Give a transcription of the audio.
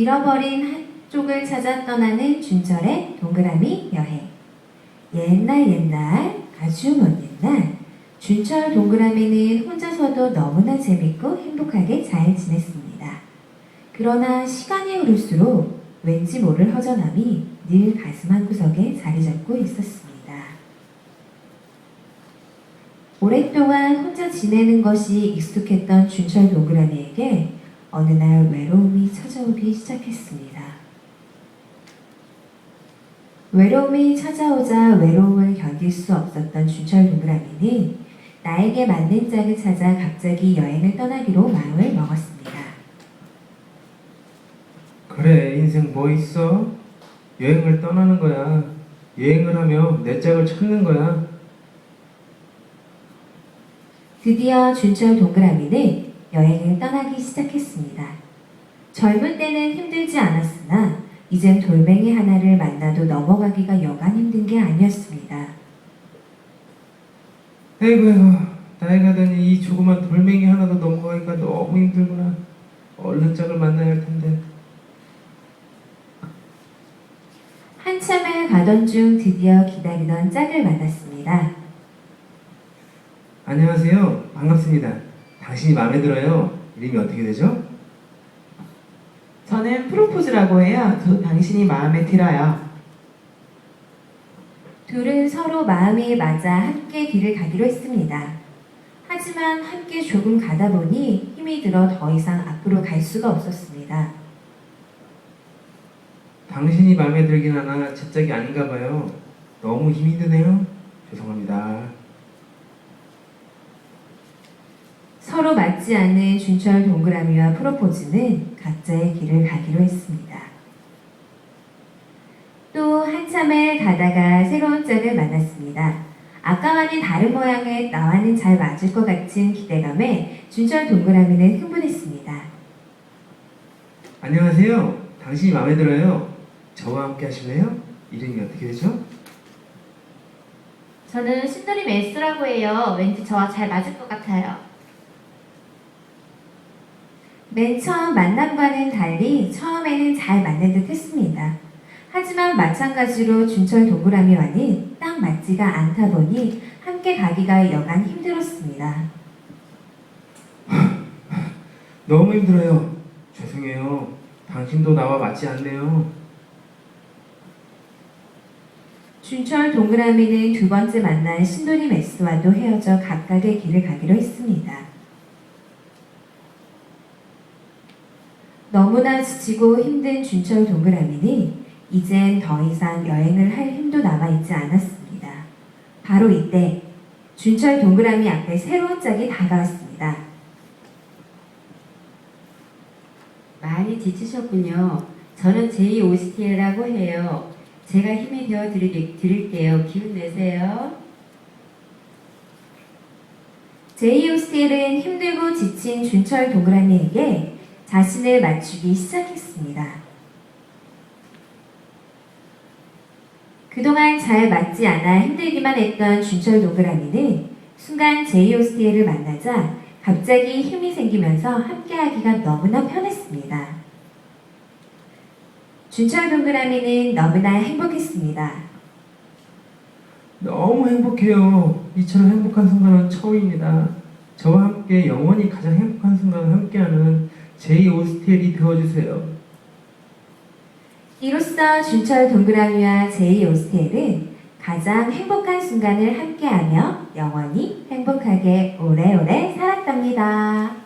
잃어버린 한쪽을 찾아 떠나는 준철의 동그라미 여행. 옛날 옛날 아주 먼 옛날 준철 동그라미는 혼자서도 너무나 재밌고 행복하게 잘 지냈습니다. 그러나 시간이 흐를수록 왠지 모를 허전함이 늘 가슴 한구석에 자리 잡고 있었습니다. 오랫동안 혼자 지내는 것이 익숙했던 준철 동그라미에게 어느 날 외로움이 찾아오기 시작했습니다. 외로움이 찾아오자 외로움을 견딜 수 없었던 준철 동그라미는 나에게 맞는 짝을 찾아 갑자기 여행을 떠나기로 마음을 먹었습니다. 그래 인생 뭐 있어? 여행을 떠나는 거야. 여행을 하며 내 짝을 찾는 거야. 드디어 준철 동그라미는 여행을 떠나기 시작했습니다. 젊을 때는 힘들지 않았으나 이젠 돌멩이 하나를 만나도 넘어가기가 여간 힘든 게 아니었습니다. 에이구 에이구 나이가 드니 이 조그만 돌멩이 하나도 넘어가기가 너무 힘들구나. 얼른 짝을 만나야 할 텐데. 한참을 가던 중 드디어 기다리던 짝을 만났습니다. 안녕하세요. 반갑습니다. 당신이 마음에 들어요. 이름이 어떻게 되죠? 저는 프로포즈라고 해요. 저 당신이 마음에 들어요. 둘은 서로 마음이 맞아 함께 길을 가기로 했습니다. 하지만 함께 조금 가다 보니 힘이 들어 더 이상 앞으로 갈 수가 없었습니다. 당신이 마음에 들긴 하나 제 짝이 아닌가 봐요. 너무 힘이 드네요. 죄송합니다. 서로 맞지 않는 준철 동그라미와 프로포즈는 각자의 길을 가기로 했습니다. 또 한참을 가다가 새로운 짝을 만났습니다. 아까와는 다른 모양의 나와는 잘 맞을 것 같은 기대감에 준철 동그라미는 흥분했습니다. 안녕하세요. 당신이 마음에 들어요. 저와 함께 하실래요? 이름이 어떻게 되죠? 저는 신도림 S라고 해요. 왠지 저와 잘 맞을 것 같아요. 맨 처음 만남과는 달리 처음에는 잘 맞는 듯 했습니다. 하지만 마찬가지로 준철 동그라미와는 딱 맞지가 않다 보니 함께 가기가 여간 힘들었습니다. 너무 힘들어요. 죄송해요. 당신도 나와 맞지 않네요. 준철 동그라미는 두 번째 만난 신도림 S와도 헤어져 각각의 길을 가기로 했습니다. 너무나 지치고 힘든 준철 동그라미는 이젠 더 이상 여행을 할 힘도 남아있지 않았습니다. 바로 이때 준철 동그라미 앞에 새로운 짝이 다가왔습니다. 많이 지치셨군요. 저는 제이 오스티에라고 해요. 제가 힘이 되어 드릴게요. 기운 내세요. 제이 오스텔은 힘들고 지친 준철 동그라미에게 자신을 맞추기 시작했습니다. 그동안 잘 맞지 않아 힘들기만 했던 준철 동그라미는 순간 제이 오스텔을 만나자 갑자기 힘이 생기면서 함께하기가 너무나 편했습니다. 준철 동그라미는 너무나 행복했습니다. 너무 행복해요. 이처럼 행복한 순간은 처음입니다. 저와 함께 영원히 가장 행복한 순간을 함께하는 제이 오스텔이 되어주세요. 이로써 준철 동그라미와 제이 오스텔은 가장 행복한 순간을 함께하며 영원히 행복하게 오래오래 살았답니다.